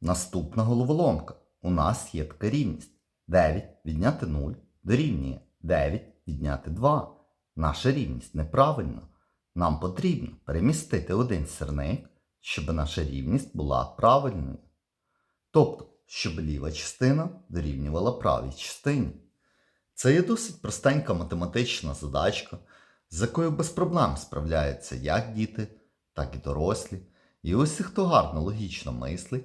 Наступна головоломка. У нас є така рівність. 9 відняти 0 дорівнює 9 відняти 2. Наша рівність неправильна. Нам потрібно перемістити один сірник, щоб наша рівність була правильною. Тобто, щоб ліва частина дорівнювала правій частині. Це є досить простенька математична задачка, з якою без проблем справляються як діти, так і дорослі. І усі, хто гарно логічно мислить,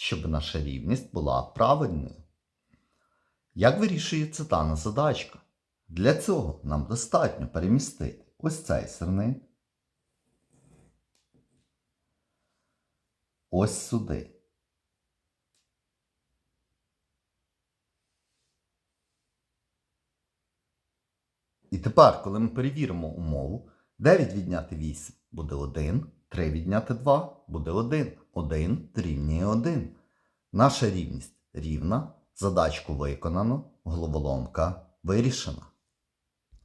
щоб наша рівність була правильною. Як вирішується дана задачка? Для цього нам достатньо перемістити ось цей сирник ось сюди. І тепер, коли ми перевіримо умову, 9 відняти 8 буде 1, 3 відняти 2 буде 1, 1 дорівнює 1. Наша рівність рівна, задачку виконано, головоломка вирішена.